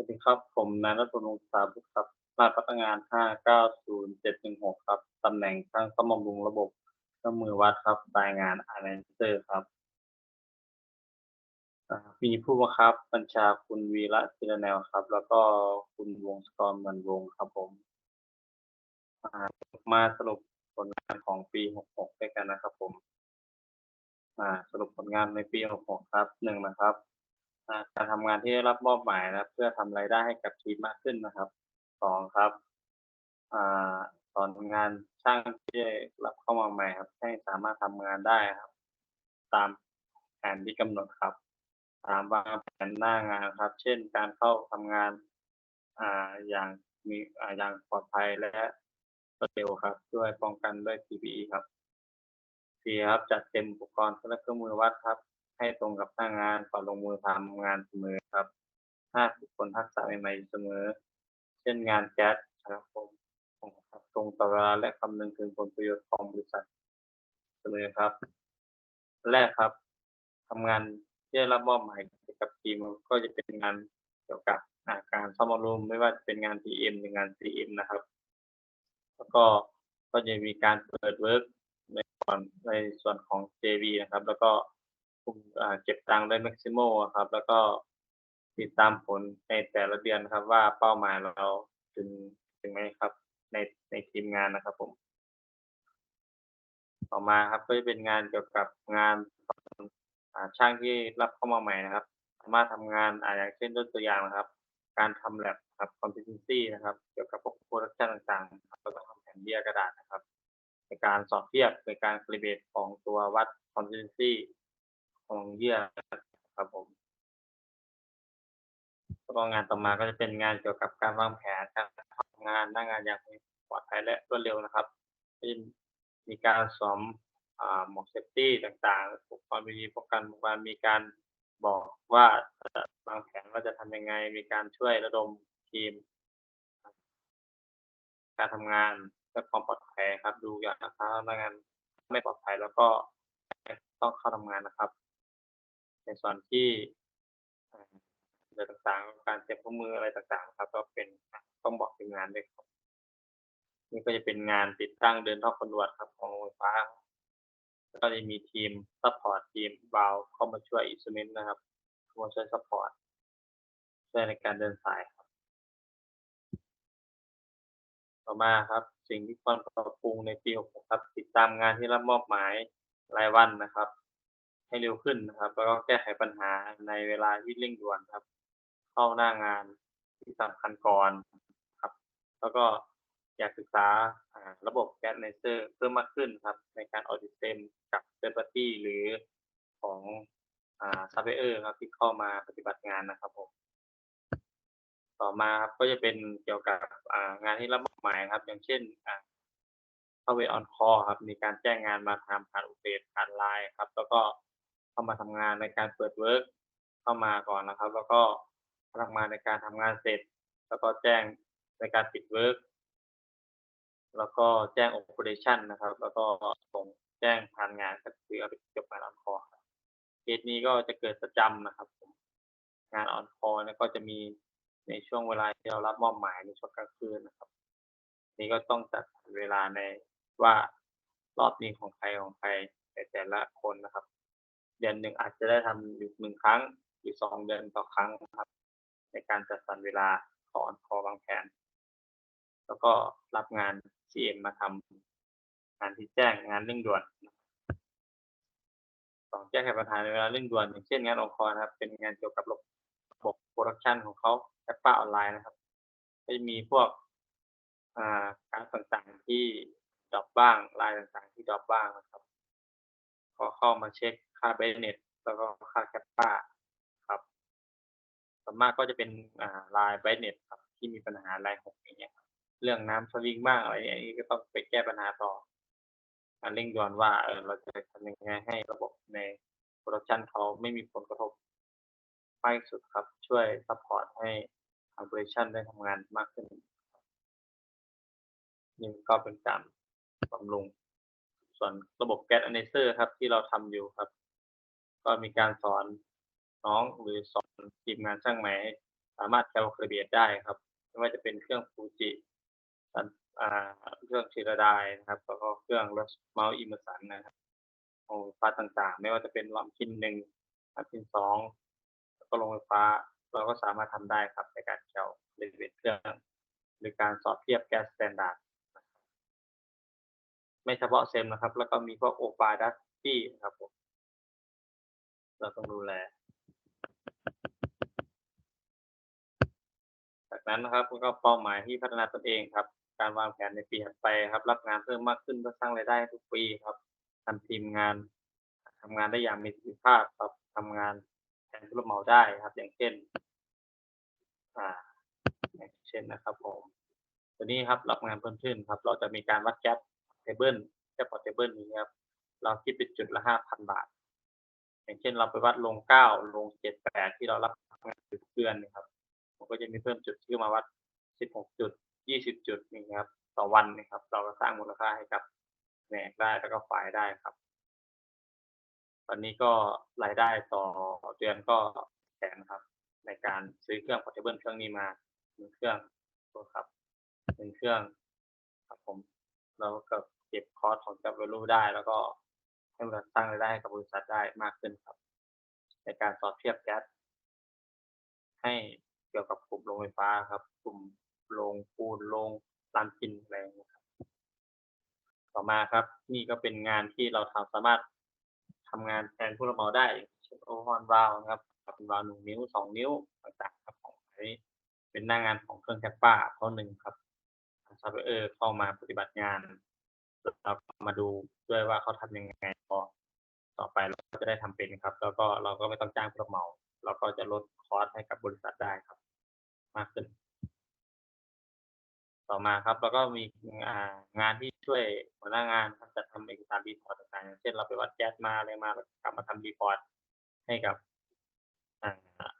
วัสดีครับ ผมนายรัตนวงศ์สาบุตรครับรหัสพนักงาน 590716 ครับ ตำแหน่งช่างซ่อมบำรุงระบบเครื่องมือวัดครับ รายงาน Analyzer ครับมีผู้บังคับบัญชาคุณวีระจิรแนวครับ แล้วก็คุณวงศกรเหมือนวงครับผมมาสรุปผลงานของปี 66 ด้วยกันนะครับผมสรุปผลงานในปี 66 ครับหนึ่งนะครับ การทำงานที่ได้รับมอบหมายนะครับ เพื่อทำรายได้ให้กับทีมมากขึ้นนะครับสองครับอ่าสอนงานช่างที่ได้รับเข้ามาใหม่ครับ ให้สามารถทำงานได้ครับ ตามแผนที่กำหนดครับสามวางแผนหน้างานครับ เช่น การเข้าทำงานอ่าอย่างมีอ่าอย่างปลอดภัยและรวดเร็วครับ ด้วยป้องกันด้วย PPE ครับสี่ครับจัดเต็มอุปกรณ์และเครื่องมือวัดครับ ให้ตรงกับหน้างานก่อนลงมือทำงานเสมอครับห้าฝึกฝนทักษะใหม่ๆเสมอ เช่นงานแก๊สครับผมตรงต่อเวลาและคำนึงถึงผลประโยชน์ของบริษัทเสมอครับ แรกครับทำงานที่ได้รับมอบหมายกับทีมก็จะเป็นงานเกี่ยวกับอาการซ่อมบำรุงไม่ว่าจะเป็นงาน PM หรืองาน CM นะครับ แล้วก็ก็จะมีการเปิดเวิร์กในส่วนในส่วนของ JV นะครับ แล้วก็ คุมอ่าเก็บตังค์ด้วย Maximo อะครับ แล้วก็ติดตามผลในแต่ละเดือนครับ ว่าเป้าหมายเราถึงถึงไหมครับ ในในทีมงานนะครับ ผม ต่อมาครับก็จะเป็นงานเกี่ยวกับงานอ่าช่างที่รับเข้ามาใหม่นะครับ สามารถทำงานอ่าอย่างเช่นยกตัวอย่างนะครับ การทำแลบครับ competency นะครับ เกี่ยวกับพวก production ต่างๆครับแล้วก็ทำแผ่นเบี้ยกระดาษนะครับ ในการสอบเทียบในการ calibrate ของตัววัด competency ของเยื่อครับผมแล้วก็งานต่อมาก็จะเป็นงานเกี่ยวกับการวางแผนการทำงานหน้างานอย่างปลอดภัยและรวดเร็วนะครับมีการสวมอ่าหมวกเซฟตี้ต่างๆอุปกรณ์มีป้องกันการมีการบอกว่าวางแผนว่าจะทำยังไง มีการช่วยระดมทีม การทำงานเพื่อความปลอดภัยครับ ดูอย่างนะครับพนักงานไม่ปลอดภัยแล้วก็ต้องเข้าทำงานนะครับ ในส่วนที่อ่อะไรต่างๆ การเตรียมเครื่องมืออะไรต่างๆ ครับ ก็เป็นต้องบอกทีมงานด้วยครับ นี่ก็จะเป็นงานติดตั้งเดินท่อคอนดูตครับของโรงไฟฟ้า ก็จะมีทีมซัพพอร์ตทีมบาวเข้ามาช่วยอิสเมนต์นะครับเข้ามาช่วยซัพพอร์ตช่วยในการเดินสายครับ ต่อมาครับ สิ่งที่ควรปรับปรุงในปี 66 ครับ ติดตามงานที่รับมอบหมายรายวันนะครับ ให้เร็วขึ้นนะครับ แล้วก็แก้ไขปัญหาในเวลาที่เร่งด่วนครับ เข้าหน้างานที่สำคัญก่อนครับ แล้วก็อยากศึกษาระบบ Gas Analyzer เพิ่มมากขึ้นครับ ในการ Audit System กับ Third Party หรือของอ่า Supplier ครับที่เข้ามาปฏิบัติงานนะครับผมต่อมาครับก็จะเป็นเกี่ยวกับงานที่รับมอบหมายครับ อย่างเช่นเข้าเวออนคอครับ มีการแจ้งงานมาทำผ่านอุเบสผ่านไลน์ครับ แล้วก็ เข้ามาทำงานในการเปิดเวิร์กเข้ามาก่อนนะครับ แล้วก็ทำงานในการทำงานเสร็จ แล้วก็แจ้งในการปิดเวิร์กแล้วก็แจ้ง operation นนะครับ แล้วก็ส่งแจ้งผ่านงานก็คือเอาไปจบงานออนคอรับเคสนี้ก็จะเกิดประจำนะครับผมงานออนคอเนี่ยก็จะมีในช่วงเวลาที่เรารับมอบหมายในช่วงกลางคืนนะครับ นี่ก็ต้องจัดเวลาในว่ารอบนี้ของใครของใครแต่แต่ละคนนะครับ เดือนหนึ่งอาจจะได้ทำอยู่หนึ่งครั้งหรือสองเดือนต่อครั้งครับ ในการจัดสรรเวลาขอออนคอวางแผน แล้วก็รับงาน CM มาทำงานที่แจ้งงานเร่งด่วนสองแก้ไขปัญหาในเวลาเร่งด่วนอย่างเช่นงานองค์กรนะครับ เป็นงานเกี่ยวกับระบบโปรดักชันของเขาแอปป้าออนไลน์นะครับก็จะมีพวกอ่าการต่างๆที่ดรอปบ้างลายต่างๆที่ดรอปบ้างนะครับก็เข้ามาเช็ค ค่าเบเน็ตแล้วก็ค่าแคปป้าครับส่วนมากก็จะเป็นลายเบเน็ตครับที่มีปัญหาลายหกอย่างเงี้ยครับเรื่องน้ำสวิงบ้างอะไรอย่างนี้ก็ต้องไปแก้ปัญหาต่อการเร่งด่วนว่าเออเราจะทำยังไงให้ระบบในโปรดักชันเขาไม่มีผลกระทบมากที่สุดครับ ช่วยซัพพอร์ตให้ทางบริษัทได้ทำงานมากขึ้นนี่ก็เป็นการบำรุง ส่วนระบบ Gas Analyzer ครับที่เราทำอยู่ครับ ก็มีการสอนน้องหรือสอนทีมงานช่างใหม่ให้ทสามารถแคลคูลเลตได้ครับ ไม่ว่าจะเป็นเครื่องฟูจิเครื่องชิรดายนะครับแล้วก็เครื่องรสเมาส์อิมเมอร์สันนะครับโรงไฟฟ้าต่างๆ ไม่ว่าจะเป็นลำพินหนึ่งลำพินสองแล้วก็โรงไฟฟ้าเราก็สามารถทำได้ครับในการแคลคูลเลตเครื่อง หรือการสอบเทียบแก๊สสแตนดาร์ดไม่เฉพาะเซมนะครับ แล้วก็มีพวกโอปาดัสที่ครับผม เราต้องดูแล จากนั้นนะครับก็เป้าหมายที่พัฒนาตนเองครับ การวางแผนในปีถัดไปครับ รับงานเพิ่มมากขึ้นเพื่อสร้างรายได้ทุกปีครับทำทีมงานทำงานได้อย่างมีประสิทธิภาพครับทำงานแทนผู้รับเหมาได้ครับ อย่างเช่น อ่า อย่างเช่นนะครับ ผมตัวนี้ครับรับงานเพิ่มขึ้นครับ เราจะมีการวัดแก๊ปเทเบิลแก๊ปพอเทเบิลนี้ครับ เราคิดเป็นจุดละห้าพันบาท อย่างเช่นเราไปวัดลงเก้าลงเจ็ดแปดที่เรารับงานทุกเดือนนะครับผมก็จะมีเพิ่มจุดที่มาวัด16จุด20จุดนี่ครับต่อวันนะครับ เราก็สร้างมูลค่าให้กับแหนกได้แล้วก็ฝ่ายได้ครับ ตอนนี้ก็รายได้ต่อเดือนก็แสนครับ ในการซื้อเครื่อง portable เครื่องนี้มาหนึ่งเครื่องตัวครับหนึ่งเครื่องครับผมเราก็เก็บคอร์สของจับ value ได้แล้วก็ ให้บริษัทสร้างรายได้ให้กับบริษัทได้มากขึ้นครับ ในการสอบเทียบแก๊สให้เกี่ยวกับกลุ่มโรงไฟฟ้าครับ กลุ่มโรงปูนโรงลานพินอะไรอย่างครับ ต่อมาครับ นี่ก็เป็นงานที่เราทำสามารถทำงานแทนผู้รับเหมาได้เช่นโอฮอนวาลครับเป็นวาลหนึ่งนิ้วสองนิ้วต่างๆครับของอันนี้เป็นหน้างานของเครื่องแคปป้าข้อหนึ่งครับซัพพลายเออร์เข้ามาปฏิบัติงาน เรามาดูด้วยว่าเขาทำยังไงพอต่อไปเราก็จะได้ทำเป็นครับ แล้วก็เราก็ไม่ต้องจ้างผู้รับเหมาเราก็จะลดคอสให้กับบริษัทได้ครับ มากขึ้น ต่อมาครับ แล้วก็มีงานที่ช่วยหัวหน้างานจัดทำเอกสารรีพอร์ตต่างๆเช่นเราไปวัดแก๊สมาอะไรมาแล้วกลับมาทำรีพอร์ตให้กับอ่า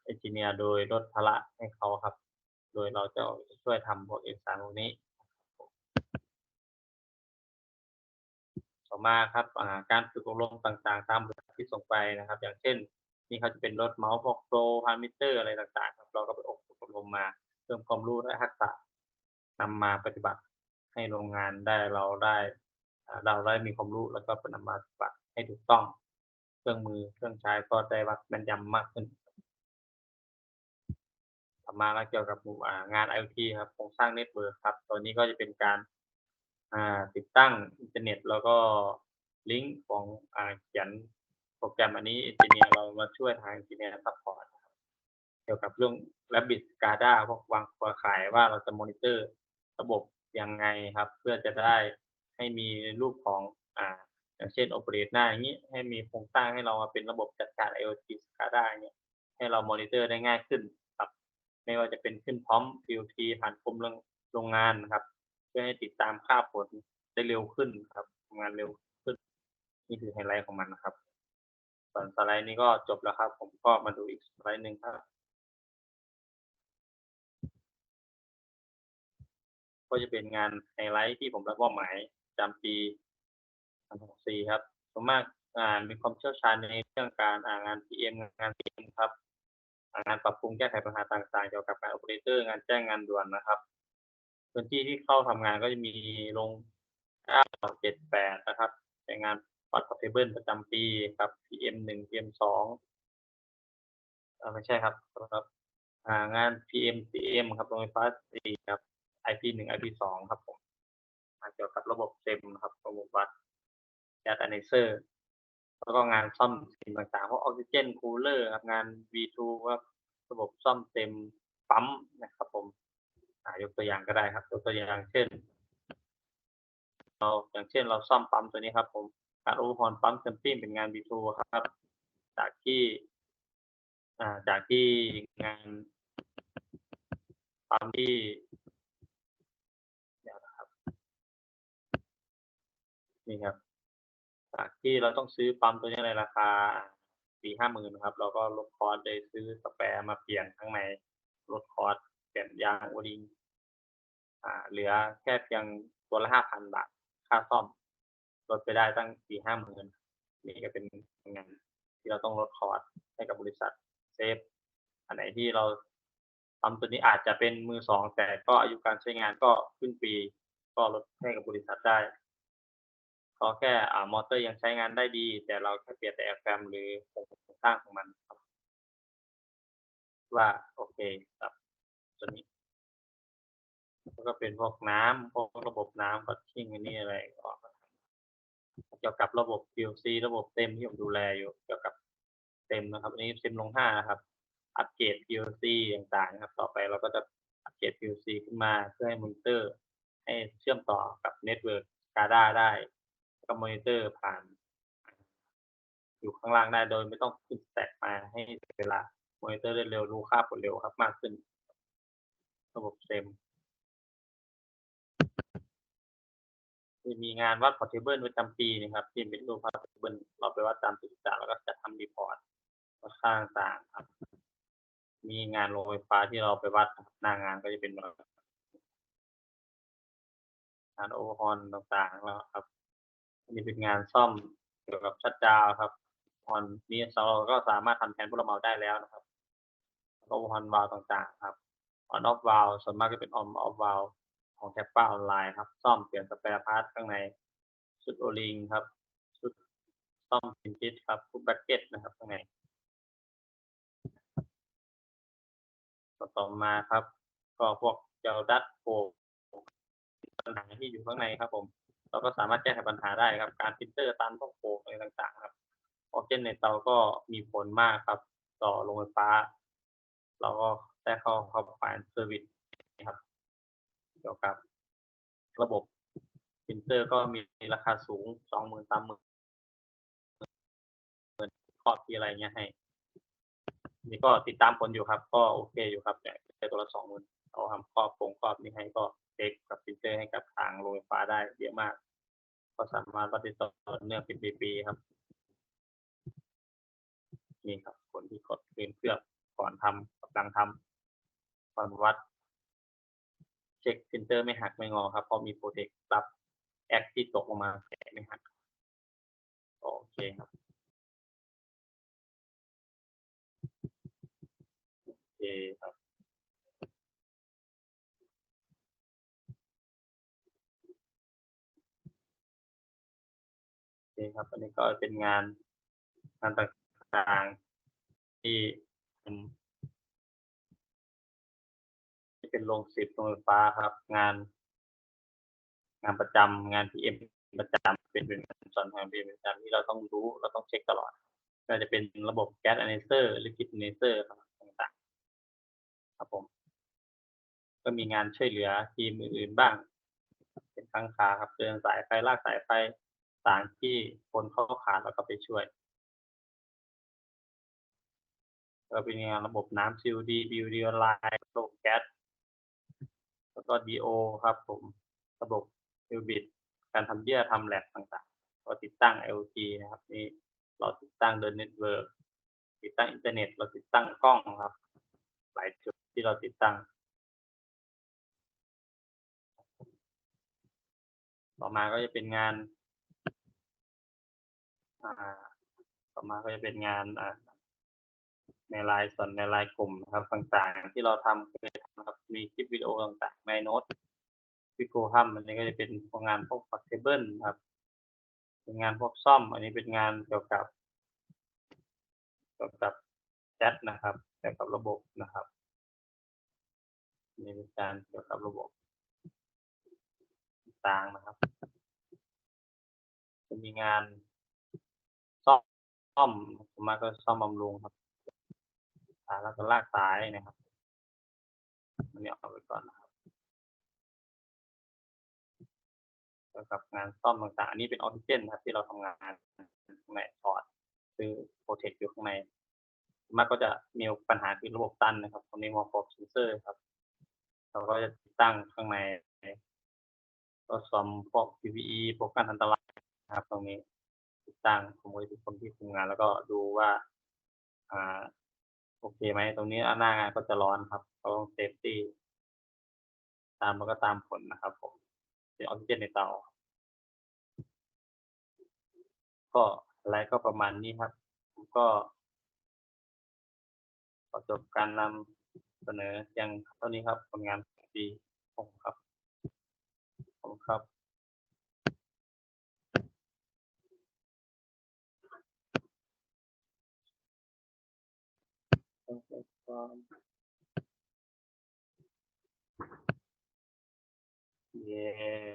เอนจิเนียร์โดยลดภาระให้เขาครับ โดยเราจะช่วยทำพวกเอกสารพวกนี้ ต่อมาครับการฝึกอบรมต่างๆ ตามบริษัทที่ส่งไปนะครับ อย่างเช่น นี่เขาจะเป็นรถเมาส์พวกโปรพารมิเตอร์อะไรต่างๆครับเราก็ไปอบรมมาเพิ่มความรู้และทักษะนำมาปฏิบัติให้โรงงานได้เราได้เราได้มีความรู้แล้วก็ปนำมาปฏิบัติให้ถูกต้อง เครื่องมือเครื่องใช้ก็ได้วัดแม่นยำมากขึ้นต่อมาก็เกี่ยวกับหมู่อ่างาน IoT ครับโครงสร้างเน็ตเวิร์กครับตัวนี้ก็จะเป็นการ ติดตั้งอินเทอร์เน็ต แล้วก็ลิงก์ของอเขียนโปรแกรมอันนี้เอนจิเนียร์เรามาช่วยทางเอนจิเนียร์ซัพพอร์ตเกี่ยวกับเรื่อง Rabbit SCADA พวกวางเครือข่ายว่าเราจะมอนิเตอร์ระบบยังไงครับ เพื่อจะได้ให้มีรูปของอ่าอย่างเช่น Operate หน้าอย่างนี้ให้มีโครงสร้างให้เรามาเป็นระบบจัดการ IoT SCADA อย่าเงี้ยให้เรามอนิเตอร์ได้ง่ายขึ้นครับ ไม่ว่าจะเป็นขึ้นพร้อม POT ผ่านกรมโรงงานนะครับ เพื่อให้ติดตามค่าผลได้เร็วขึ้นครับทำงานเร็วขึ้น นี่คือไฮไลท์ของมันนะครับส่วนสไลด์นี้ก็จบแล้วครับ ผมก็มาดูอีกสไลด์หนึ่งครับ ก็จะเป็นงานไฮไลท์ที่ผมรับมอบหมายจำปี2064ครับส่วนมากอ่ามีความเชี่ยวชาญในเรื่องการอ่างาน PM งาน PM ครับ งานปรับปรุงแก้ไขปัญหาต่างๆ เกี่ยวกับการ operator งานแจ้งงานด่วนนะครับ พื้นที่ที่เข้าทำงานก็จะมีลง9 7 8นะครับในงานปัด portable ประจำปีครับ PM 1 PM 2อ่าไม่ใช่ครับครับงาน PM CM ครับโรงไฟฟ้า4ครับ IP 1 IP 2ครับผมงานเกี่ยวกับระบบเซมครับระบบวัดแก๊ส analyzer แล้วก็งานซ่อมสิ่งต่างๆพวกออกซิเจนคูลเลอร์ครับงาน V2 ครับระบบซ่อมเต็มปั๊มนะครับผมายกตัวอย่างก็ได้ครับยกตัวอย่างเช่น เราอย่างเช่นเราซ่อมปั๊มตัวนี้ครับ ผมการโอเวอร์ปั๊มเซมปิ้งเป็นงาน V2 ครับ จากที่าจากที่งานปั๊มที่เดี๋ยวนะครับนี่ครับ จากที่เราต้องซื้อปั๊มตัวนี้ในราคาสี่ห้าหมื่นครับ เราก็ลดคอร์สเลยซื้อสแปร์มาเปลี่ยนข้างในลดคอร์สเปลี่ยนยางโอลิง เหลือแค่เพียงตัวละห้าพันบาทค่าซ่อมลดไปได้ตั้งสี่ห้าหมื่นนี่ก็เป็นงานที่เราต้องลดคอร์สให้กับบริษัทเซฟอันไหนที่เราปั๊มตัวนี้อาจจะเป็นมือสองแต่ก็อายุการใช้งานก็ครึ่งปี ก็ลดให้กับบริษัทได้ก็แค่อ่ามอเตอร์ยังใช้งานได้ดี แต่เราแค่เปลี่ยนแต่แอร์แฟมหรือโครงสร้างของมันว่าโอเคครับตัวนี้ แล้วก็เป็นพวกน้ำพวกระบบน้ำก็ชิ่งอันนี้อะไรก็เกี่ยวกับระบบ PLC ระบบเต็มที่ผมดูแลอยู่เกี่ยวกับเต็มนะครับอันนี้เต็มลงห้านะครับ อัปเกรด PLC ต่างๆนะครับ ต่อไปเราก็จะอัปเกรด PLC ขึ้นมาเพื่อให้มอนิเตอร์ ให้เชื่อมต่อกับเน็ตเวิร์ก SCADA ได้แล้วก็มอนิเตอร์ผ่าน อยู่ข้างล่างได้โดยไม่ต้องขึ้นแตกมาให้เวลามอนิเตอร์ได้เร็วรู้ค่าผลเร็วครับมากขึ้น ระบบเต็ม จะมีงานวัดพอร์ตเทเบิลประจำปีนะครับที่เป็นรูปพอร์ตเทเบิลเราไปวัดตามจุดต่างแล้วก็จะทำรีพอร์ตวัดค่าต่างครับ มีงานโรงไฟฟ้าที่เราไปวัดหน้างานก็จะเป็นงานโอเวอร์ฮอลต่างๆแล้วครับอันนี้เป็นงานซ่อมเกี่ยวกับชัดดาวครับออนนี้เราก็สามารถทำแทนผู้รับเหมาได้แล้วนะครับโอเวอร์ฮอลวาลต่างๆ ครับออนออฟวาลส่วนมากก็เป็นออนออฟวาล ของแคปป้าออนไลน์ครับ ซ่อมเปลี่ยนสเปร์พาร์ทข้างใน ชุดโอลิงครับ ชุดซ่อมพินจิตครับทุกแบ็กเก็ตนะครับข้างในต่อมาครับ ก็พวกเจลดัตโฟปัญหาที่อยู่ข้างในครับผมเราก็สามารถแก้ไขปัญหาได้ครับ การฟิลเตอร์ตันพวกโฟอะไรต่างๆ ครับออกเจนในเตาก็มีผลมากครับ ต่อโรงไฟฟ้า เราก็ได้เข้าเข้าผ่านเซอร์วิส เกี่ยวกับ ระบบปรินเตอร์ก็มีราคาสูงสองหมื่นสามหมื่นครอบที่อะไรเงี้ยให้ นี่ก็ติดตามผลอยู่ครับ ก็โอเคอยู่ครับแต่ใช้ตัวละสองหมื่นเอาทำครอบโครงครอบนี้ให้ก็เช็คกับปรินเตอร์ให้กับทางโรงไฟฟ้าได้เยอะมาก ก็สามารถปฏิต่อเนื่องเป็นปีๆครับนี่ครับผลที่กดคืนเคลือก่อนทำกำลังทำก่อนวัด เช็คพิมพ์เตอร์ไม่หักไม่งอครับเพราะมีโปรเทครับแอคที่ตกลงมาแกะไม่หักโอเคครับโอเคครับโอเคครับอันนี้ก็เป็นงานงานต่างๆที่ ที่เป็นโรงสิบโรงไฟฟ้าครับ งาน งานประจำงานพีเอ็มประจำเป็นเป็นสอนงานพีเอ็มประจำที่เราต้องรู้เราต้องเช็คตลอดก็จะเป็นระบบแก๊สอเนเซอร์ลิคิดอเนเซอร์ครับต่างๆครับผม ก็มีงานช่วยเหลือทีมอื่นๆบ้าง เป็นครั้งคาครับเดินสายไฟลากสายไฟต่างที่คนเข้าขาดแล้วก็ไปช่วยก็เป็นงานระบบน้ำ COD BUD ออนไลน์ระบบแก๊ส แล้วก็ DO ครับผมระบบฟิวบิดการทำเยื่อทำแลบต่างๆ ก็ติดตั้ง IoT นะครับนี่เราติดตั้งเดินเน็ตเวิร์กติดตั้งอินเทอร์เน็ต เราติดตั้งกล้องครับ หลายจุดที่เราติดตั้ง ต่อมาก็จะเป็นงาน อ่า ต่อมาก็จะเป็นงานอ่า ในไลน์ส่วนในไลน์กลุ่มนะครับต่างๆ ที่เราทำเคยทำครับมีคลิปวิดีโอต่างๆ ในโน้ตวิโกทำอันนี้ก็จะเป็นพวกงานพวกฟักเทเบิลครับ เป็นงานพวกซ่อม อันนี้เป็นงานเกี่ยวกับ เกี่ยวกับแชทนะครับเกี่ยวกับระบบนะครับนี่เป็นการเกี่ยวกับระบบต่างๆนะครับ จะมีงานซ่อมซ่อมมมากก็ซ่อมบำรุงครับ สายแล้วก็ลากสายนะครับอันนี้เอาไปก่อนนะครับเกี่ยวกับงานซ่อมต่างๆ อันนี้เป็นออกซิเจนนะครับ ที่เราทำงานข้างในพอร์ตคือโปรเทคอยู่ข้างในส่วนมากก็จะมีปัญหาคือระบบตันนะครับตรงนี้มอฟอร์เซนเซอร์ครับ เราก็จะติดตั้งข้างในก็ซ่อมพวก PPE พวกการอันตรายนะครับ ตรงนี้ติดตั้งขโมยทุกคนที่ทำงาน แล้วก็ดูว่า อ่า โอเคไหมตรงนี้หน้างานก็จะร้อนครับเราต้องเซฟตี้ตามมันก็ตามผลนะครับผมเป็นออกซิเจนในเตา ก็อะไรก็ประมาณนี้ครับ ผมก็ขอจบการนำเสนอเพียงเท่านี้ครับผลงานของปีผมครับขอบคุณครับ เย้